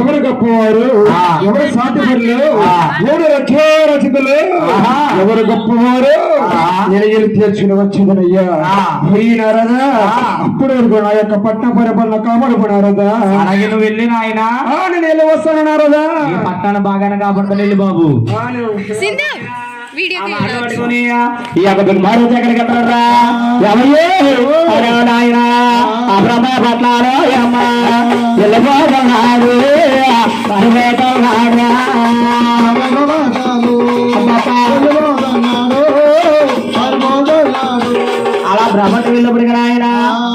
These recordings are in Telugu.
ఎవరు గొప్పవారు? ఆ. ఎవరు సాటిపరులు ఆ. ఎవరు రచో రచకులు ఆహా. ఎవరు గొప్పవారు? ఆ. నిలయలు తీర్చుకుని వచ్చిందనయ్యా. ఆ. పోయినారదా ఆ. అప్పుడు వరకు నా యొక్క పట్ట పరిపాలన కాపాడుకున్నారదా అలాగే నువ్వు వెళ్ళి నాయన. ఆ, నేను వెళ్ళి వస్తానన్నారదా ఈ పట్టణ బాగానే కాపాడుకుని వెళ్ళి బాబు. పట్టుకొని ఈ యొక్క వెళ్తారా ఎవయ్యే అరే నాయన ఆ. బ్రహ్మ పట్లారో అమ్మ వెళ్ళిపోతున్నాడు పరమేతున్నాడు అలా బ్రహ్మకు వెళ్ళినప్పటికి నాయన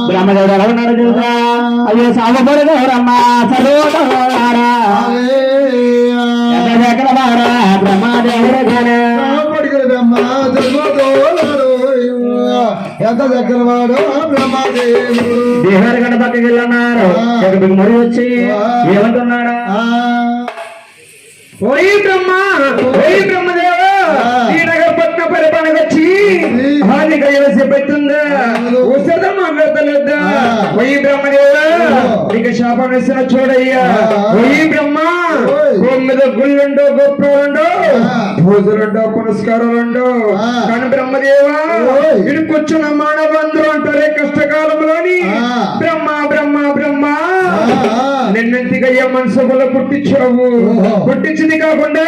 బ్రహ్మదేవుడు ఎలా ఉన్నాడు తెలుసా? అయ్యో సాగపడగోరమ్మ చదువుతున్నారా ఎక్కడ వారా? బ్రహ్మదేవుడు గానే ఎంత దగ్గర వాడు బ్రహ్మదేవుడు దేహారి గంట పక్కకి వెళ్ళన్నారు మరి వచ్చి ఏమంటున్నాడా? ఓయ్ బ్రహ్మ ఓయ్ బ్రహ్మదేవ ఈ నగర పట్న పరిపాలన వచ్చి హాని కైవసి పెట్టిందా? ఉసద మాట్లాడలేదా ఓయ్ బ్రహ్మదేవ నీకు శాపం వేసిన చూడయ్యా. ఓయ్ బ్రహ్మ మీద గుళ్ళుండో గొప్పలుండో పూజలుండో కానీ బ్రహ్మదేవా కూర్చున్న మానవులందరూ అంటారే కష్టకాలంలోని. బ్రహ్మ బ్రహ్మ బ్రహ్మ. నిన్నెంతికయ్యా మనసులో పుట్టించావు. పుట్టించింది కాకుండా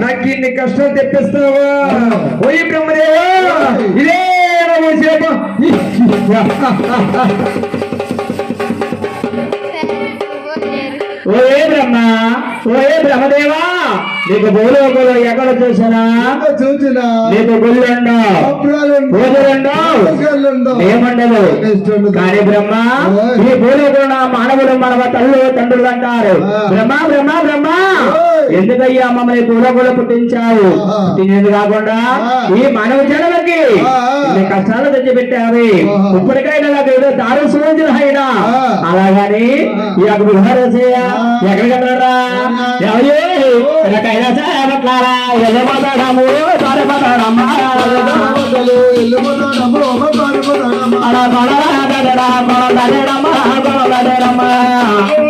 నాకు ఇన్ని కష్టాలు తెప్పిస్తావా? ఓయ్ బ్రహ్మదేవా ఇదే నా ఓయే బ్రహ్మదేవా నీకు భూలోకంలో ఎక్కడ చూసినా? చూచిన నీకు గుళ్ళుండో ఏమండదు. కానీ బ్రహ్మ ఈ భూలోకంలో మానవుడు మన తల్లు తండ్రులు అంటారు. బ్రహ్మ బ్రహ్మ బ్రహ్మ. ఎందుకయ్యా మమ్మల్ని భూలోకంలో పుట్టించావు పుట్టించేది కాకుండా ఈ మానవ జనలకి కష్టాలు తెచ్చిపెట్టావి ఇప్పటికైనా నాకు ఏదో దారు సూచన అయినా అలాగని ఈ యొక్క విహారసేయ ఎక్కడికి వెళ్ళరా ఎవరు ఎక్కడికైనా చేపట్లారా వెళ్ళిపోతాడము పారిపోతాడమ్మా అలా పడరా పడరా పడరా పడరా